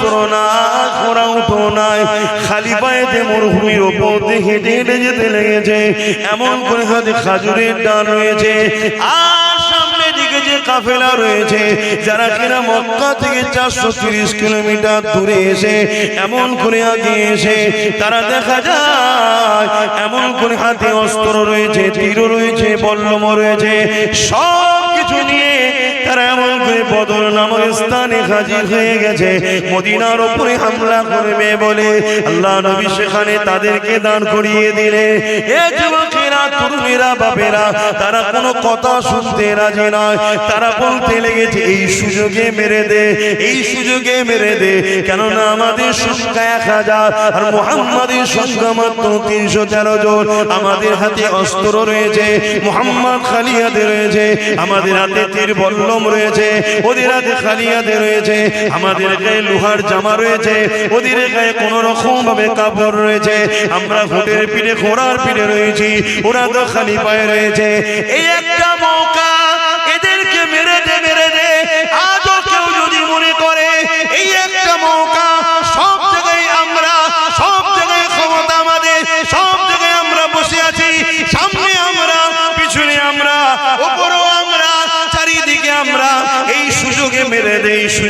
অস্ত্র না, ঘোড়া উঠো নাই। খালি পায়েতে মরুভূমির ওপর দিয়ে হেঁটে যেতে লেগেছে, এমন করে হাতে খাজুরের ডাল রয়েছে। আর সামনে দিকে যে কাফেলা রয়েছে, যারা কিনা মক্কা থেকে চারশো তিরিশ কিলোমিটার দূরে এসে এমন করে আগে এসে, তারা দেখা যায়, এমন করে হাতে অস্ত্র রয়েছে, তীর রয়েছে, বল্লম রয়েছে, সব কিছু নিয়ে তারা এমন করে বদর নামক স্থানে হাজির হয়ে গেছে। মদিনার উপরে হামলা করবে বলে আল্লাহ নবী সেখানে তাদেরকে দান করিয়ে দিলে এ যুবকেরা তরুণেরা, বাপেরা, তারা কোনো কথা শুনতে রাজি নয়। তারা বলতে লেগেছে, এই সুযোগে মেরে দে, এই সুযোগে মেরে দে। কেননা আমাদের সংখ্যা এক হাজার, আর মোহাম্মদের সংখ্যা মাত্র তিনশো তেরো জন। আমাদের হাতে অস্ত্র রয়েছে, মোহাম্মদ রয়েছে, আমাদের হাতে তীর বল্লম রয়েছে, ওদের হাতে খালিয়াতে রয়েছে, আমাদের গায়ে লোহার জামা রয়েছে, ওদের গায়ে কোন রকম ভাবে কাপড় রয়েছে। আমরা ঘোটের পিঠে, ঘোড়ার পিঠে রয়েছি তো খালি পায়ে রয়েছে। এই একটা মৌকা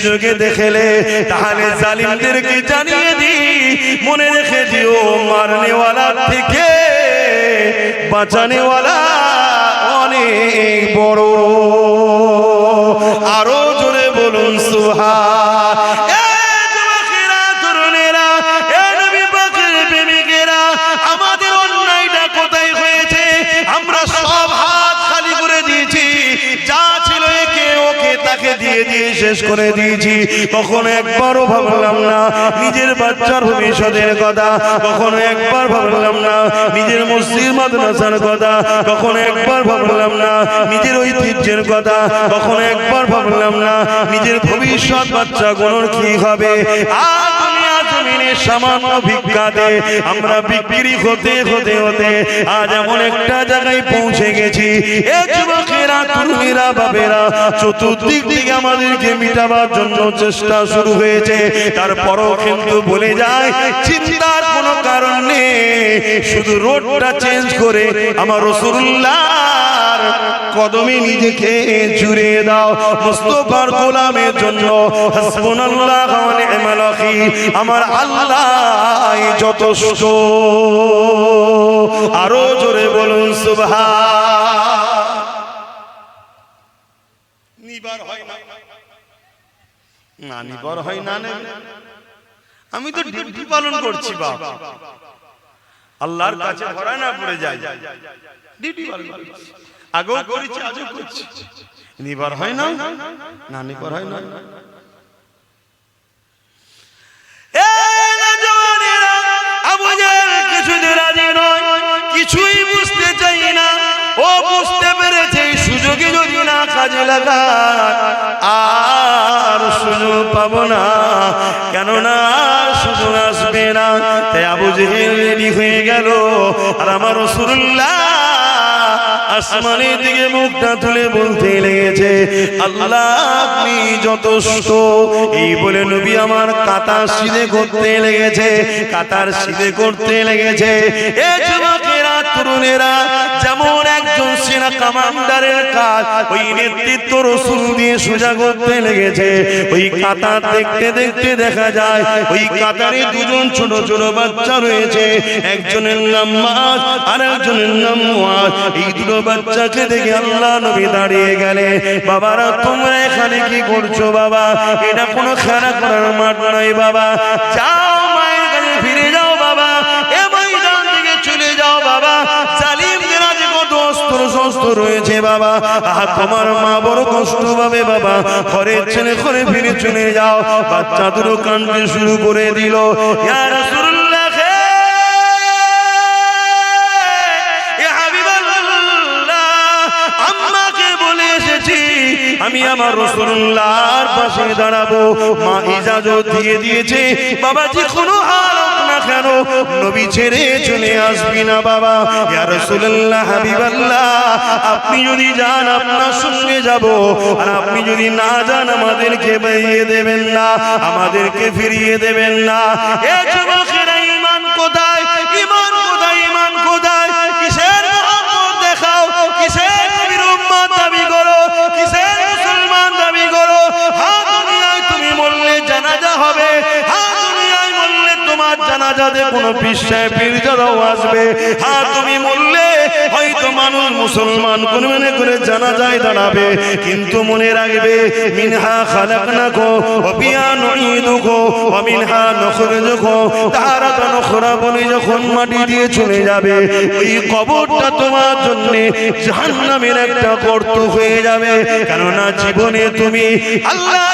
সুযোগে দেখেলে, তাহলে জালিমদেরকে জানিয়ে দি, মনে রেখে দিও মারনেওয়ালার থেকে বাঁচানেওয়ালা অনেক বড়। আরও জোরে বলুন সুহা শেষ করে দিয়েছি। কখনো একবারও ভাবলাম না, নিজের বাচ্চার ভবিষ্যতের কথা। কখনো একবার ভাবলাম না, নিজের মসজিদ মাদ্রাসার কথা। কখনো একবার ভাবলাম না, নিজের ঐতিহ্যের কথা। কখনো একবার ভাবলাম না, নিজের ভবিষ্যৎ বাচ্চা কোন কি হবে। আর জমিনে সামান্য ভিক্ষাতে আমরা বিক্রি হতে হতে হতে আজ এমন একটা জায়গায় পৌঁছে গেছি। চতুর্দিক থেকে আমাদেরকে মিটাবার জন্য চেষ্টা শুরু হয়েছে। তারপরও কিন্তু বলে যায়, চিন্তার কোনো কারণ নেই, শুধু রোডটা চেঞ্জ করে আমার রসুল্লাহর কদমে নিজেকে জুড়ে দাও মুস্তফার গোলামের জন্য। হাসবুনাল্লাহ ওয়া নি'মাল আমার আল্লাহ যথেষ্ট। আরও জোরে বলুন, সুবহান। নিবার হয় না। না, নিবার হয় না আমি তো ডিউটি পালন করছি বাবা আল্লাহর কাছে ভরা না পড়ে যায়। ডিউটি পালন করছি। আগেও করেছি আজও করছি। নিবার হয় না? না? নিবার হয় না। এ নওজওয়ানেরা, আবু জেহেল কিছুতে রাজি নয়, কিছুই বুঝতে চাই না। ও বুঝতে পেরেছে সুযোগে যদি না কাজে লাগায় আর সুযোগ পাবো না। কেননা সুযোগ আসবে না। তাই আবু জেহেল রেডি হয়ে গেল আর আমার রসুল্লাহ আসমানের দিকে মুখটা তুলে বলতে লেগেছে, আল্লাহ, আপনি যথেষ্ট। এই বলে নবী আমার কাতার সিদে করতে লেগেছে, কাতার সিদে করতে লেগেছে। এ যুবকেরা তরুণেরা যেমন একজন সেনা কমান্ডারের কাজ, ওই নেতৃত্ব রসুল দিয়ে সোজা করতে লেগেছে। ওই কাতার দেখতে দেখতে দেখা যায়, ওই কাতারে দুজন ছোট ছোট বাচ্চা রয়েছে। একজনের নাম মাস আর একজনের নাম মুয়াজ এই দুটো বাচ্চাকে দেখে আল্লাহ নবী দাঁড়িয়ে গেলে বাবারা, তোমরা এখানে কি করছ বাবা? এটা কোনো খেলা করার মাঠ নয় বাবা। যাও শস্ত্র রয়েছে বাবা। আহা, তোমার মা বড় কষ্ট পাবে বাবা। ঘরের ছেলে ঘরে ফিরে চলে যাও। বাচ্চা দুটো কানতে শুরু করে দিল। হে! আমি আমার রসুল্লাহর পাশে দাঁড়াবো। মা ইজাজত দিয়ে দিয়েছে। বাবা যে কোনো না কেন? নবী ছেড়ে চলে আসবি না বাবা। ইয়া রাসূলুল্লাহ, হাবিবাল্লাহ, আপনি যদি যান, আপনার সঙ্গে যাব। আর আপনি যদি না যান, আমাদেরকে বাইয়ে দেবেন না, আমাদেরকে ফিরিয়ে দেবেন না। এ যুবকেরা জানাজাতে কোনো বিশ্বায় পীরজাদাও আসবে। হ্যাঁ তুমি বললে হয়তো মানুষ মুসলমান কোন মনে করে জানাজায় দাঁড়াবে। কিন্তু মনে রাখবে, মিনহা খালাকনাকো ওয়া বিয়া নুঈদুকো ওয়া মিনহা নখরুজুকো তারা তো নখরা বলে যখন মাটি দিয়ে চলে যাবে, ওই কবরটা তোমার জন্য জাহান্নামের একটা গর্ত হয়ে যাবে। কেননা জীবনে তুমি আল্লাহ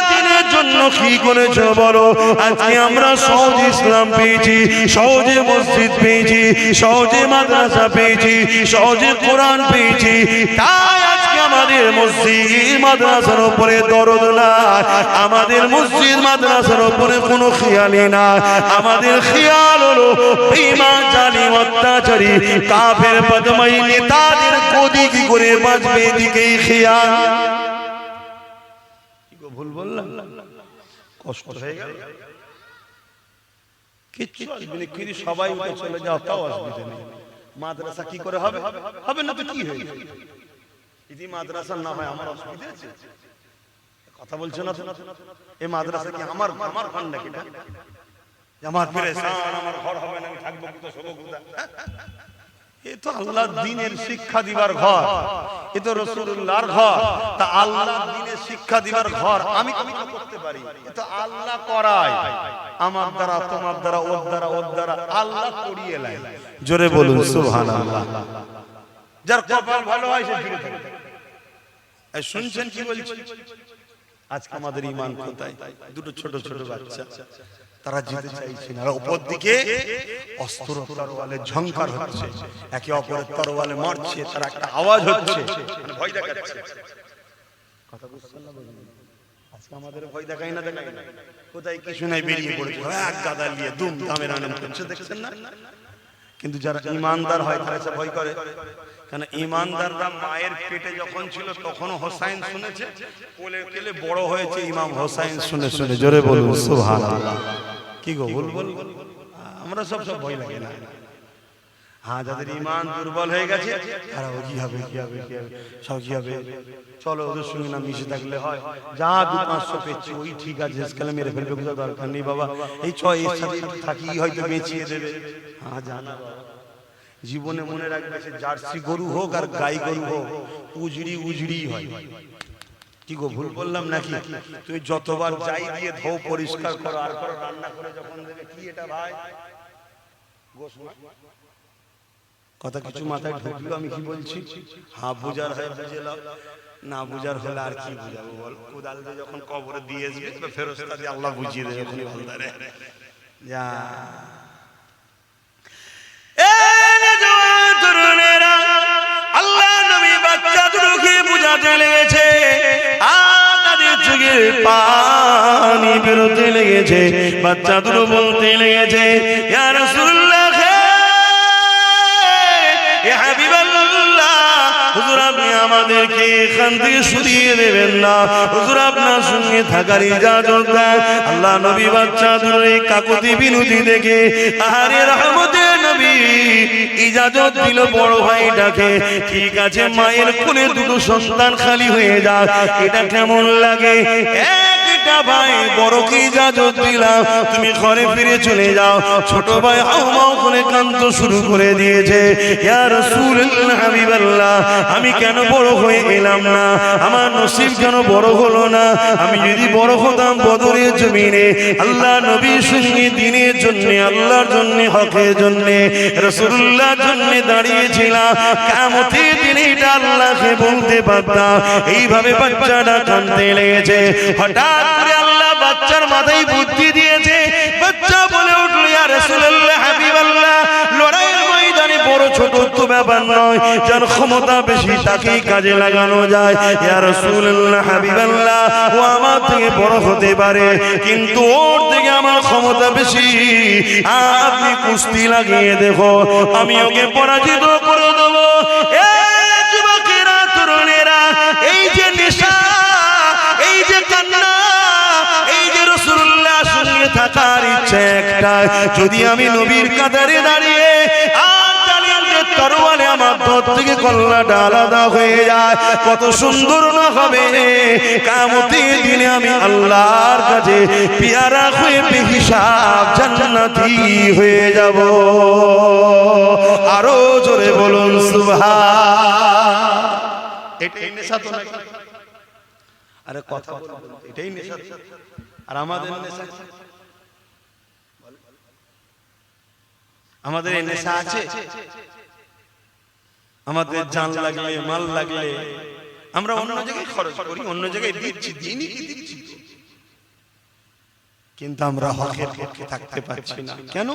জন্য কি করেছ বলো? আজকে আমরা সহজ ইসলাম পেয়েছি, সহজে মসজিদ পেয়েছি, সহজে মাদ্রাসা পেয়েছি, সহজে কোরআন পেয়েছি। তাই আজকে আমাদের মসজিদ মাদ্রাসার উপরে দরদ না আমাদের মসজিদ মাদ্রাসার উপরে কোনো খেয়ালি না আমাদের খেয়াল হলো বেঈমান, জালিম, অত্যাচারী, কাফের বদমাই নেতাদের গদি কি করে বাঁচবে এদিকেই খেয়াল। ভুল বললাম? কষ্ট হয়ে গেল। কিচ্ছু আসবে না কিন্তু সবাই উঠে চলে যাও তাও অসুবিধা নেই মাদ্রাসা কি করে হবে? হবে না তো কি হয়ে যদি মাদ্রাসা না হয় আমার অসুবিধা আছে? কথা বলছো না এই মাদ্রাসা কি আমার আমার ঘর নাকি? না আমার আমার ঘর হবে না আমি থাকব শোবো এ তো আল্লাহ দিনের শিক্ষা দিবার ঘর। এ তো রসুল্লাহর ঘর। তা আল্লাহ দিনের শিক্ষা দিবার ঘর। আমি আমি করতে পারি। এ তো আল্লাহ করায়। আমার দ্বারা তোমার দ্বারা ওর দ্বারা ওর দ্বারা আল্লাহ করিয়ে লাই জোরে বলুন সুবহানাল্লাহ। যার কপাল ভালো হয় সে জুড়ে থাকে শুনছেন কি বলছি? আজকে আমাদের ইমান কোথায়? দুটো ছোট ছোট বাচ্চা। তারা যেতে চাইছে। না আর উপর দিকে অস্ত্র তরোয়ালে ঝংকার হচ্ছে। একে অপরের তরোয়ালে মারছে তার একটা আওয়াজ হচ্ছে। মানে ভয় দেখাচ্ছে। কথা বুঝছেন না আজকে আমাদের ভয় দেখাই না দেখাই। না কোথায় কিছু নাই বেরিয়ে পড়েছে। এক গাদা নিয়ে দুম দামের আনন্দ করছে দেখছেন না? কিন্তু যারা ইমানদার হয় তারা সে ভয় করে। কেন ইমানদাররা মায়ের পেটে যখন ছিল তখন হোসাইন শুনেছে? কোলে কেলে বড় হয়েছে ইমাম হোসাইন শুনে শুনে। জোরে বলুন সুবহানাল্লাহ। কি গো বল বল আমরা সব সব ভয় লাগে না। হ্যাঁ যাদের ইমান দুর্বল হয়ে গেছে তারা ও কি হবে কি হবে কি হবে সব কি হবে। চলো ওদের সঙ্গে না মিশে থাকলে হয়। যা দু পাঁচশো পেয়েছি ওই ঠিক আছে শেষকালে মেরে ফেলবে কোথাও দরকার নেই বাবা। এই ছয় এর সাথে থাকি হয়তো বেঁচিয়ে দেবে। হ্যাঁ জানা জীবনে মনে রাখবে সে জার্সি গরু হোক আর গাই গরু হোক উজড়ি উজড়ি হয়। কি গো, ভুল বললাম নাকি? তুই যতবার যাই দিয়ে ধো পরিষ্কার করো, আর করো রান্না করে যখন দেবে, কি এটা ভাই? কথা কিছু মাথায় ঢুকলো, আমি কি বলছি? হ্যাঁ বুঝার হয় বুঝে না বুঝার হলে আর কি বুঝাবো বল? কোদাল দিয়ে যখন কবরে দিয়ে আসবে ফেরস্তা দিয়ে আল্লাহ বুঝিয়ে দেবে যা। বেরোতে লেগেছে বাচ্চাগুলো বলতে লেগেছে। আমাদেরকে এখান থেকে সরিয়ে দেবেন না। হুজুর আপনার সঙ্গে থাকার ইজাজত দেন। আল্লাহ নবী বাচ্চা ধরে কাকুতি বিনতি দেখে নবী, ইজাজত দিল বড় ঠিক আছে, মায়ের কোলে দুটো সন্তান খালি হয়ে যাক, এটা কেমন লাগে? একটা ভাই, বড় কি ইজাজত দিলাম? তুমি ঘরে ফিরে চলে যাও। ছোট ভাই হাউমাউ করে কান্ত শুরু করে দিয়েছে। ইয়া রাসূলুল্লাহ, হাবিবাল্লাহ, আমি কেন বড় হয়ে এলাম না? আমার নসিব কেন বড় হলো না? আমি যদি বড় হতাম বদরের জমিনে। আল্লাহ নবীর সঙ্গে দিনের জন্য, আল্লাহর জন্য, হকের জন্য, রাসূলুল্লাহর জন্য দাঁড়িয়েছিলাম। কিয়ামতের দিনে এটা আল্লাহকে বলতে পারতাম। এইভাবে বাচ্চাটা কাঁদতে লেগেছে। হঠাৎ করে আল্লাহ বাচ্চার মাথায় বুদ্ধি দিয়েছে। বাচ্চা বলে উঠল, ইয়া রাসূলুল্লাহ, হাবিবাল্লাহ তাকেই কাজে লাগানো যায়। হাবিবাল্লাহ আমার থেকে বড় হতে পারে, কিন্তু ওর থেকে আমার ক্ষমতা বেশি। আপনি কুস্তি লাগিয়ে দেখো, আমি ওকে পরাজিত করে দেবো। একটা, যদি আমি নবীর কাতারে দাঁড়িয়ে আমার থেকে কল্লাটা আলাদা হয়ে যায়, কত সুন্দর না হবে? কামতের দিনে আমি আল্লাহর কাছে পিয়ারা হয়ে বেহিসাব জান্নাতি হয়ে যাব। আরও জোরে বলুন, সুবহান। এটাই নেশা তো আরে কথা এটাই নেশা। আর আমাদের নেশা আমাদের এই নেশা আছে। আমাদের জান লাগলে মাল লাগলে আমরা অন্য জায়গায় খরচ করি অন্য জায়গায় দিচ্ছি দিনই কি দিচ্ছি। কিন্তু আমরা হকের পক্ষে থাকতে পারছি না। কেন?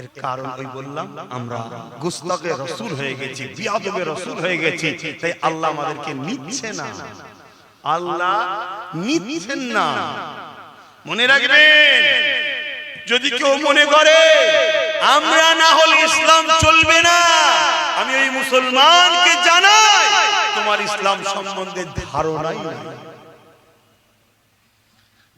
এর কারণ ওই বললাম আমরা গুস্তকে রসুল হয়ে গেছি বিয়াদবে রসুল হয়ে গেছি তাই আল্লাহ আমাদেরকে নিচ্ছে না। আল্লাহ নিচ্ছেন না। মনে রাখবেন যদি কেউ মনে করে আমরা না হলে ইসলাম চলবে না। আমি ওই মুসলমানকে জানাই, তোমার ইসলাম সম্বন্ধে ধারণাই নাই।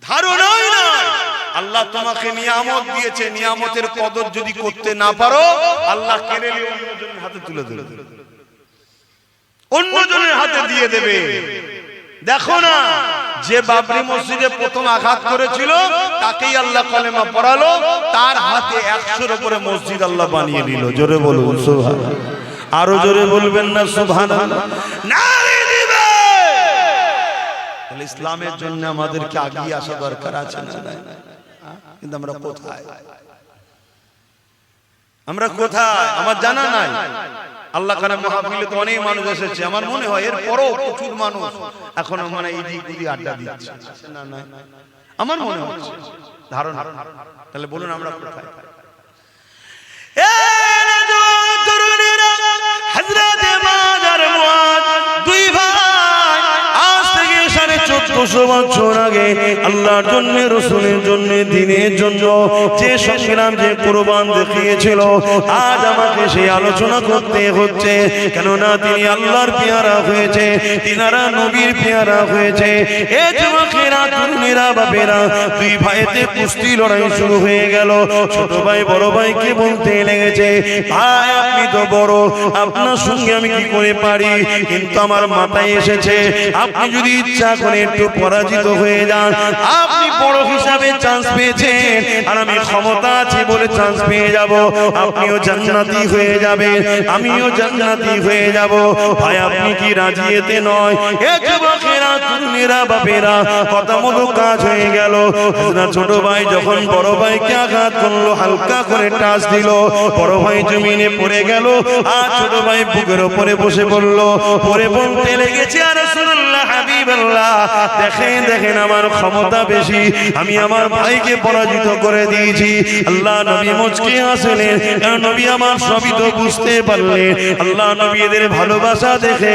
ধারণাই নাই। আল্লাহ তোমাকে নিয়ামত দিয়েছে, নিয়ামতের কদর যদি করতে না পারো, আল্লাহ কেড়ে নিয়ে অন্যজনের হাতে তুলে দেবে। অন্যজনের হাতে দিয়ে দেবে। দেখো না যে বাবরি মসজিদে প্রথম আঘাত করেছিল, তাকেই আল্লাহ কলেমা পড়ালো, তার হাতে একশোর উপরে মসজিদ আল্লাহ বানিয়ে নিল। জোরে বলুন সুবহান আরও জোরে বলবেন না তাহলে ইসলামের জন্য আমাদেরকে আগিয়ে আসা দরকার আছে কিন্তু আমরা কোথায়? আমরা কোথায়? আমার জানা নাই। আল্লাহ কারা মহাবিলে তো অনেক মানুষ এসেছে। আমার মনে হয় এর পরও প্রচুর মানুষ এখন মানে ইদি কুদি আড্ডা দিচ্ছে। না না আমার মনে হচ্ছে ধারণ। তাহলে বলুন আমরা কোথায়? চোদ্দশো বছর আগে আল্লাহর জন্য, রসুলের জন্য, দিনের জন্য যে সংগ্রাম, যে কোরবান দেখিয়েছিল, আজ আমাকে সেই আলোচনা করতে হচ্ছে। কেননা তিনি আল্লাহর পেয়ারা হয়েছে, তিনারা নবীর পেয়ারা হয়েছে। হয়ে ছোট ভাই, বড় ভাই, আপনি তো বড়, আপনার সঙ্গে আমি কি করে পারি? কিন্তু আমার মাথায় এসেছে, আপনি যদি ইচ্ছা করে একটু পরাজিত হয়ে যান। আপনি বড় হিসাবে চান্স পেয়েছেন। আর আমি ক্ষমতা আছে বলে চান্স পেয়ে যাব। আপনিও জান্নাতি হয়ে যাবেন। আমিও জান্নাতি হয়ে যাব। ভাই, আপনি কি রাজি এতে নয়? বাপেরা, কথা মতো কাজ হয়ে গেল। হাজরা ছোট ভাই যখন বড় ভাইকে আঘাত করল, হালকা করে টাচ দিল। বড় ভাই জমিনে পড়ে গেল। আর ছোট ভাই বুকের ওপরে বসে পড়ল। পরে বলতে লেগেছে, আর হাবিবাল্লাহ। দেখেন দেখেন, আমার ক্ষমতা বেশি। আমি আমার ভাইকে পরাজিত করে দিয়েছি। আল্লাহ নবী মুচকি আসলেন কারণ নবী আমার সবই তো বুঝতে পারলেন। আল্লাহ নবী এদের ভালোবাসা দেখে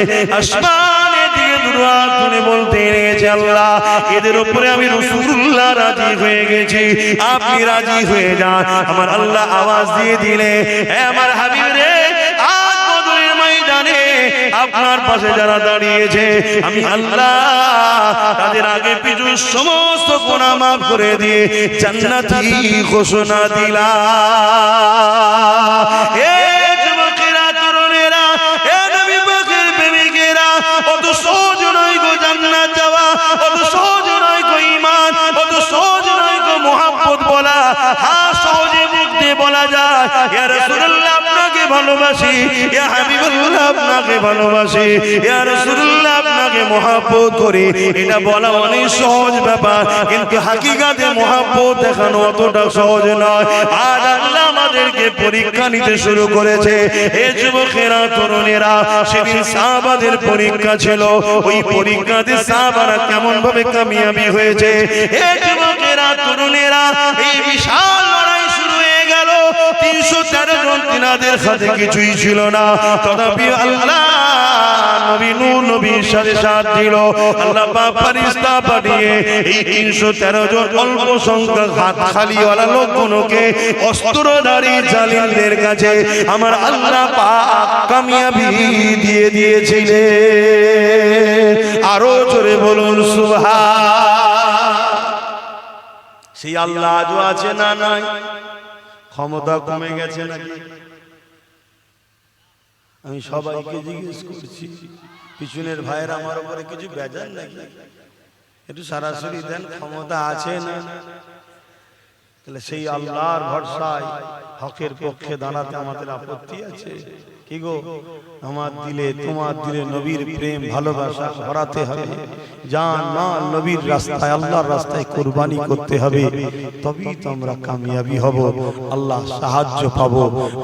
দুরাত তুলে বলতে লেগেছে আল্লাহ, এদের উপরে আমি রাজি হয়ে গেছি। আপনি রাজি হয়ে যান। আমার আল্লাহ আওয়াজ দিয়ে দিলে "হে আমার হাবিব রে আপনার পাশে যারা দাঁড়িয়েছে, আমি আল্লাহ তাদের আগে পিছু সমস্ত গুনাহ মাফ করে দিয়ে জান্নাতি ঘোষণা নয় গো গো গো বলা হ্যাঁ সহজে মুখ দিয়ে বলা যায় ভালোবাসি, ইয়া হাবিবুল্লাহ আপনাকে ভালোবাসি, ইয়া রাসূলুল্লাহ আপনাকে মহাব্বত করি। এটা বলা অনেক সহজ ব্যাপার, কিন্তু হাকিকাতে মহাব্বত দেখানো অতটা সহজ নয়। আর আল্লাহ আমাদেরকে পরীক্ষা নিতে শুরু করেছে। এ যুবকেরা, তরুণেরা, সেদিন সাহাবাদের পরীক্ষা ছিল। ওই পরীক্ষাতে সাহাবারা কেমন ভাবে কামিয়াবি হয়েছে? এ যুবকেরা, তরুণেরা, এই বিশাল তেরো জন তিনাদের সাথে কিছুই ছিল না। তথাপি আল্লাহ সাথে জন অল্প কাছে আমার আল্লাহ কামিয়াবি দিয়ে দিয়েছিলেন। আরও জোরে বলুন সুভা সেই আল্লাহ আজও আছে না নাই? ক্ষমতা কমে গেছে নাকি? আমি সবাইকে জিজ্ঞেস করছি, পিছনের ভাইয়ের আমার উপরে কিছু বেজার নাকি? একটু সরাসরি দেন, ক্ষমতা আছে না? তাহলে সেই আল্লাহর ভরসায় হকের পক্ষে দাঁড়াতে আমাদের আপত্তি আছে। কি গো? আমার দিলে, তোমার দিলে নবীর প্রেম, ভালোবাসা ভরাতে হবে। জান মাল নবীর রাস্তায়, আল্লাহর রাস্তায় কোরবানি করতে হবে। তবেই তো আমরা কামিয়াবি হব। আল্লাহ সাহায্য পাব।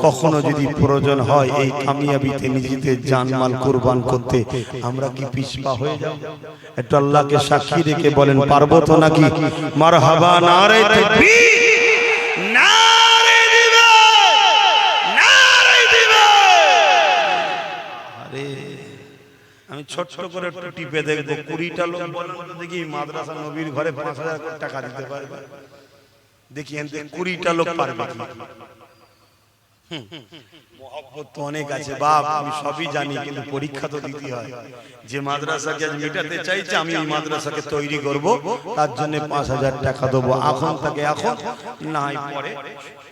কখনো যদি প্রয়োজন হয় এই কামিয়াবিতে নিজেদের জানমাল কোরবান করতে, আমরা কি পিছপা হয়ে যাব? একটু আল্লাহকে সাক্ষী রেখে বলেন, পারব তো নাকি? মারহাবা নারে তাকবীর দিবে নারে দিবে আরে আমি ছোট্ট করে একটু টিপে দেখব। কুড়িটা লোক দেখি মাদ্রাসা নবীর ঘরে পাঁচ হাজার টাকা দিতে পারবে। দেখি এনতে কুড়িটা লোক পারবে তো অনেক আছে। বাপ, আমি সবই জানি, কিন্তু পরীক্ষা তো দিতে হয়। যে মাদ্রাসাকে আজ মেটাতে চাইছে, আমি এই মাদ্রাসাকে তৈরি করব, তার জন্য পাঁচ হাজার টাকা দেবো। এখন তাকে এখন না পরে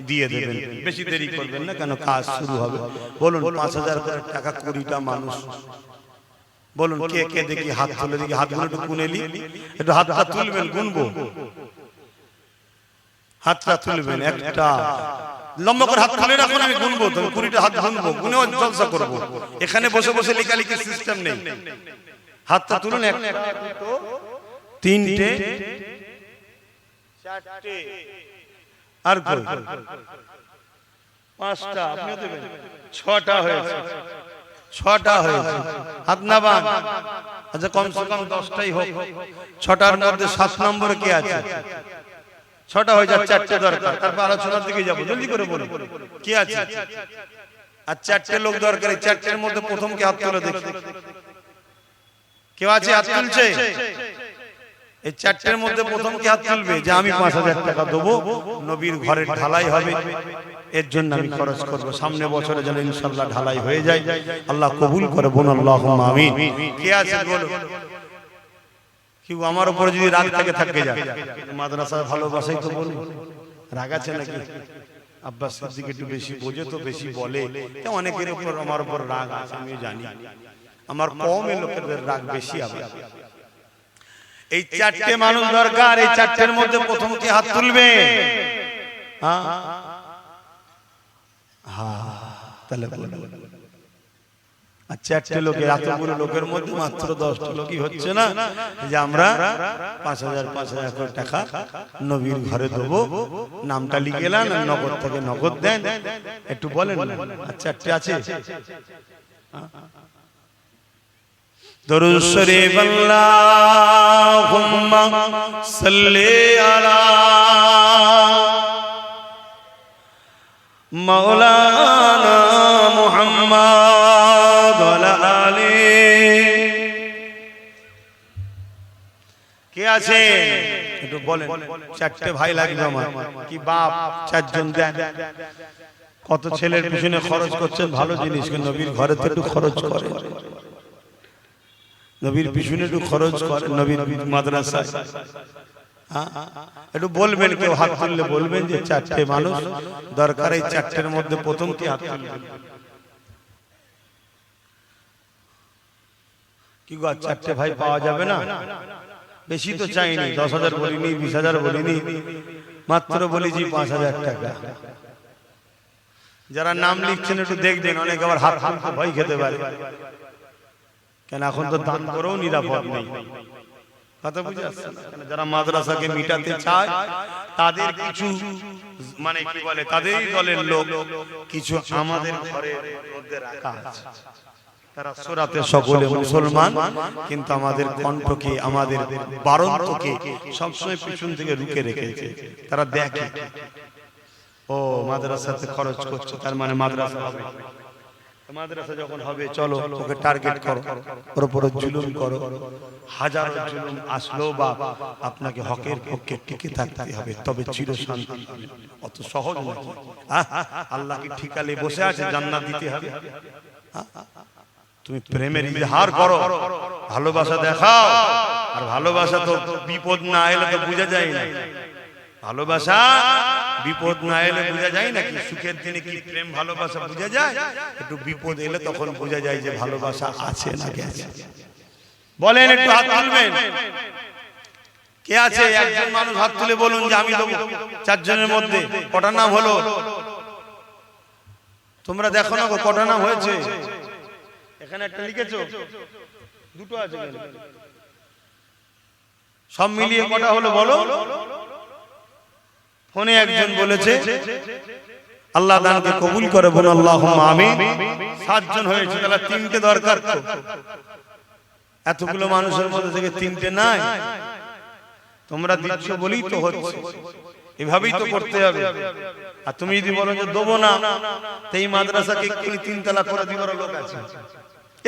দিয়ে দেবেন। বেশি দেরি করবেন না, কেন কাজ শুরু হবে। বলুন, পাঁচ হাজার টাকা কুড়িটা মানুষ বলুন কে কে দেখি হাত তুলে দেখি হাতগুলো একটু গুনেলি একটু হাত হাত তুলবেন গুনবো। হাতটা তুলবেন একটা। লম্বা করে হাত তুলে রাখুন আমি গুনবো। তো কুড়িটা হাত গুনবো গুনে জলসা করব। এখানে বসে বসে লেখালেখির সিস্টেম নেই। হাতটা তুলুন এক। তিনটে। চারটে। আর পাঁচটা। আপনিও দেবেন। ছটা হয়েছে। ছটা হয়েছে হাত না বান আচ্ছা কমসে কম দশটাই হোক। ছটার মধ্যে সাত নম্বরে কে আছে? ছটা হয়ে যাচ্ছে চারটে দরকার। তারপর আলোচনার দিকে যাব। জলদি করে বলো কে আছে? আর চারটে লোক দরকার। চারটের মধ্যে প্রথম কে হাত তুলে দেখি। কেউ আছে? হাত তুলছে? এই চারটের মধ্যে প্রথম কি হাত তুলবে? যে আমি পাঁচ হাজার টাকা দেবো, নবীর ঘরের ঢালাই হবে। এর জন্য আমি খরচ সামনে বছরে যেন ইনশাল্লাহ ঢালাই হয়ে যায়। আল্লাহ কবুল করে বোন আল্লাহ আমিন। কে আছে বলো কি আমার উপরে যদি রাগ থাকে থাকে যায়। ভালোবাসাই তো বলব রাগ আছে নাকি? আব্বাস একটু বেশি বোঝে তো, বেশি বলে। অনেকের উপর, আমার উপর রাগ আছে জানি। আমার কমে লোকেদের রাগ বেশি আবার। এই চারটে মানুষ দরকার এই চারটের মধ্যে প্রথম কি হাত তুলবে? হ্যাঁ। তাহলে বলুন। চারটে লোকের এতগুলো লোকের মধ্যে মাত্র দশটা লোকই হচ্ছে না। যে আমরা পাঁচ হাজার পাঁচ হাজার করে টাকা নবীর ঘরে দেবো নামটা নগদ থেকে নগদ দেন। একটু বলেন। আর চারটে আছে। দরুদ শরীফ। আল্লাহুম্মা সাল্লি আলা মাওলানা মুহাম্মদ ওয়ালা আলি। কে আছে? একটু বলেন। চারটে ভাই লাগবে আমার। কি বাপ? চারজন দেন। কত ছেলের পিছনে খরচ করছেন? ভালো জিনিস কিন্তু নবীর ঘরে তো একটু খরচ করে। নবীর পিছনে একটু খরচ করে নবীর মাদ্রাসায়। হ্যাঁ? একটু বলবেন কেউ হাত তুললে বলবেন যে চারটে মানুষ? দরকার এই চারটের মধ্যে প্রথম কি হাত তুলবেন। কি গো চারটে ভাই পাওয়া যাবে না? বেশি তো চাইনি দশ হাজার বলিনি বিশ হাজার বলিনি। মাত্র বলেছি পাঁচ হাজার টাকা। যারা নাম লিখছেন একটু দেখবেন অনেক আবার হাত তুলতে ভয় খেতে পারে। কেন এখন তো দান করেও নিরাপদ নেই। কথা বুঝে আসছে? যারা মাদ্রাসাকে মিটাতে চায়, তাদের কিছু মানে কি বলে তাদেরই দলের লোক কিছু আমাদের মধ্যে রাখা আছে। তারা সকলে মুসলমান, কিন্তু আমাদের কণ্ঠকে, আমাদের বারন্তকে সবসময় পিছন থেকে রুকে রেখেছে। তারা দেখে। ও, মাদ্রাসাতে খরচ করছে, তার মানে মাদ্রাসা হবে। মাদ্রাসা যখন হবে চলো ওকে টার্গেট করো। ওর উপরে জুলুম করো। হাজার জুলুম আসলো বা আপনাকে হকের পক্ষে টিকে থাকতে হবে তবে চির শান্তি। অত সহজ আল্লাহ কি ঠিকালে বসে আছে জান্নাত দিতে হবে। তুমি প্রেমের ইজহার করো। ভালোবাসা দেখাও। আর ভালোবাসা তো বিপদ না এলে তো বোঝা যায় না। ভালোবাসা বিপদ না এলে বোঝা যায় নাকি? সুখের দিনে কি প্রেম, ভালোবাসা বোঝা যায়? একটু বিপদ এলে তখন বোঝা যায় যে ভালোবাসা আছে না গেছে। বলেন, একটু হাত তুলবেন। কে আছে? একজন মানুষ হাত তুলে বলুন যে আমি দেবো। চারজনের মধ্যে। কটা নাম হলো? তোমরা দেখো না কটা নাম হয়েছে? এখানে একটা লিখেছো? দুটো আছে সব মিলিয়ে কটা হলো বলো? ফোনে একজন বলেছে, আল্লাহ দানকে কবুল করে বলো আল্লাহ আমি সাতজন হয়েছে, তাহলে তিনটে দরকার এতগুলো মানুষের মধ্যে থেকে তিনটে নাই। তোমরা দিচ্ছ বলেই তো হচ্ছে। এভাবেই তো করতে হবে। আর তুমি যদি বলো যে দেবো না, তো এই মাদ্রাসাকে এক্ষুনি তিনতলা করে দিবার লোক আছে।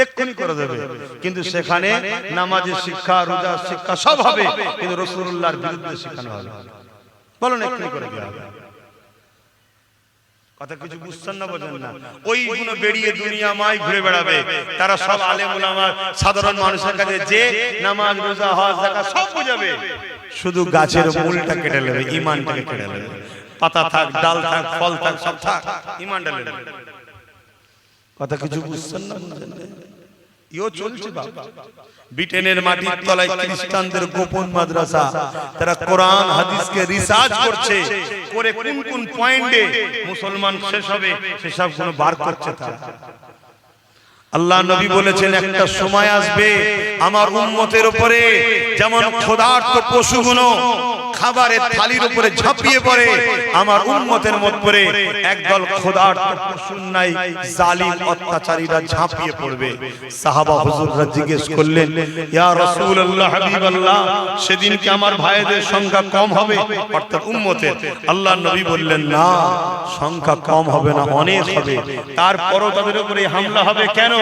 এক্ষুনি করে দেবে। কিন্তু সেখানে নামাজের শিক্ষা, রোজার শিক্ষা সব হবে। কিন্তু রসুল্লাহর বিরুদ্ধে শেখানো হবে। বলো না এক্ষুনি করে দেওয়া কথা কিছু বুঝছেন না বোঝেন না। ওইগুলো বেরিয়ে দুনিয়া মাই ঘুরে বেড়াবে। তারা সব আলেম ওলামা সাধারণ মানুষের কাছে যে নামাজ রোজা হজ জাকাত সব বুঝাবে। শুধু গাছের মূলটা কেটে নেবে ইমানটাকে কেটে নেবে। পাতা থাক ডাল থাক ফল থাক সব থাক। ইমানটা নেবে। কথা কিছু বুঝছেন না বুঝছেন না? ইও চলছে বাবা ব্রিটেনের মাটির তলায় খ্রিস্টানদের গোপন মাদ্রাসা। তারা কোরআন হাদিসকে রিসার্চ করছে। করে কোন কোন পয়েন্টে মুসলমান শেষ হবে সেসব কোনো বার করছে তারা। আল্লাহ নবী বলেছেন একটা সময় আসবে আমার উন্মতের উপরে যেমন ক্ষুধার্ত পশুগুলো খাবারের থালির উপরে ঝাঁপিয়ে পড়ে। আমার উম্মতের মধ্যে একদল ক্ষুধার্ত পশুর নাই জালিম অত্যাচারীরা ঝাঁপিয়ে পড়বে। সাহাবা হুজুররা জিজ্ঞেস করলেন ইয়া রাসূলুল্লাহ হাবিবাল্লাহ সেদিন কি আমার ভাইদের সংখ্যা কম হবে? অর্থাৎ উম্মতের। আল্লাহ নবী বললেন না সংখ্যা কম হবে না অনেক হবে তারপরও তাদের উপরে হামলা হবে। কেন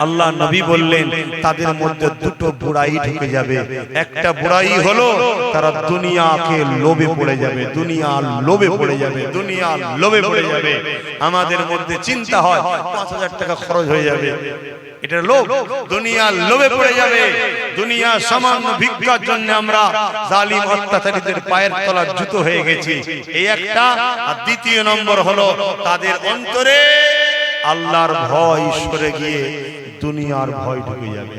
আল্লাহ নবী বললেন, তাদের মধ্যে দুটো বুড়াই ঢুকে যাবে। একটা বুড়াই হলো, তারা দুনিয়াকে লোভে পড়ে যাবে, দুনিয়ার লোভে পড়ে যাবে, দুনিয়ার লোভে পড়ে যাবে। আমাদের মধ্যে চিন্তা হয়, পাঁচ হাজার টাকা খরচ হয়ে যাবে। এটা লোভ, দুনিয়ার লোভে পড়ে যাবে। দুনিয়া সামান্য ভিক্ষার জন্য আমরা জালিম অত্যাচারীদের পায়ের তলার জুতো হয়ে গেছি। এই একটা। আর দ্বিতীয় নম্বর হলো, তাদের অন্তরে আল্লাহর ভয় সরে গিয়ে দুনিয়ার ভয় ঢুকে যাবে।